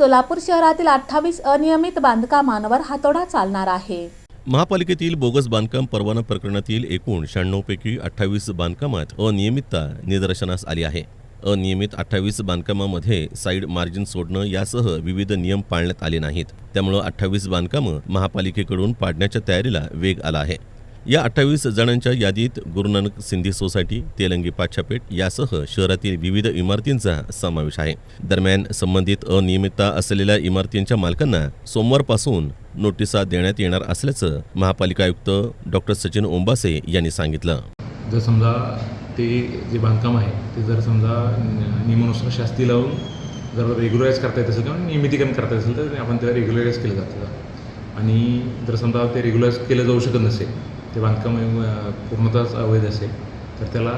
सोलापूर शहरातील अठ्ठावीस अनियमित बांधकामांवर हातोडा चालणार आहे. महापालिकेतील बोगस बांधकाम परवाना प्रकरणातील एकूण शहाण्णवपैकी अठ्ठावीस बांधकामात अनियमितता निदर्शनास आली आहे. अनियमित अठ्ठावीस बांधकामामध्ये साईड मार्जिन सोडणं यासह विविध नियम पाळण्यात आले नाहीत. त्यामुळं अठ्ठावीस बांधकामं महापालिकेकडून पाडण्याच्या तयारीला वेग आला आहे. या अठ्ठावीस जणांच्या यादीत गुरुनानक सिंधी सोसायटी तेलंगी पाछापेठ यासह शहरातील विविध इमारतींचा समावेश आहे. दरम्यान संबंधित अनियमितता असलेल्या इमारतींच्या मालकांना सोमवारपासून नोटिसा देण्यात येणार असल्याचं महापालिका आयुक्त डॉक्टर सचिन ओंबासे यांनी सांगितलं. जर समजा ते जे बांधकाम आहे ते जर समजा नियमानुसार शास्ती लावून जर रेग्युलराईज करता येत असेल किंवा नियमितीकरण करता येत असेल तर आपण त्याला रेग्युलराईज केलं जातं. आणि जर समजा ते रेग्युलराईज केलं जाऊ शकत नसेल ते बांधकाम पूर्णतःच अवैध असेल तर त्याला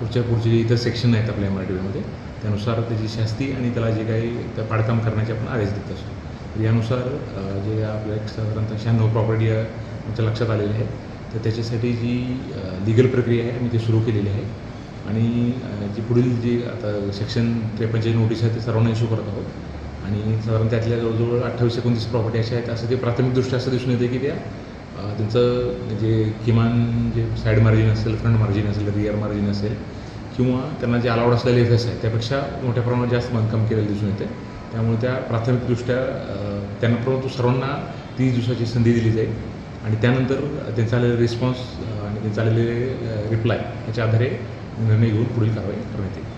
पुढच्या पुढचे जे इतर सेक्शन आहेत आपल्या एम आर बीमध्ये त्यानुसार त्याची शास्ती आणि त्याला जे काही त्या पाडकाम करण्याचे आपण आदेश देत असतो. तर यानुसार जे आपल्या एक साधारणतः शहाण्णव प्रॉपर्टी आमच्या लक्षात आलेले आहे तर त्याच्यासाठी जी लिगल प्रक्रिया आहे आम्ही ती सुरू केलेली आहे. आणि जी पुढील जी आता सेक्शन त्रेपन्नचे नोटीस आहे ते सर्वांना इश्यू करत आहोत. आणि साधारण त्यातल्या जवळजवळ अठ्ठावीस एकोणतीस प्रॉपर्टी अशा आहेत असं ते प्राथमिकदृष्ट्या असं दिसून येते की त्या त्यांचं जे किमान जे साईड मार्जिन असेल फ्रंट मार्जिन असेल रिअर मार्जिन असेल किंवा त्यांना जे अलाउड असलेले एफ एस आहे त्यापेक्षा मोठ्या प्रमाणात जास्त बांधकाम केलेलं दिसून येते त्यामुळे त्या प्राथमिकदृष्ट्या त्यांना परंतु सर्वांना तीस दिवसाची संधी दिली जाईल. आणि त्यानंतर त्यांचा आलेले रिस्पॉन्स आणि त्यांचा आलेले रिप्लाय याच्या आधारे निर्णय घेऊन पुढील कारवाई करण्यात येईल.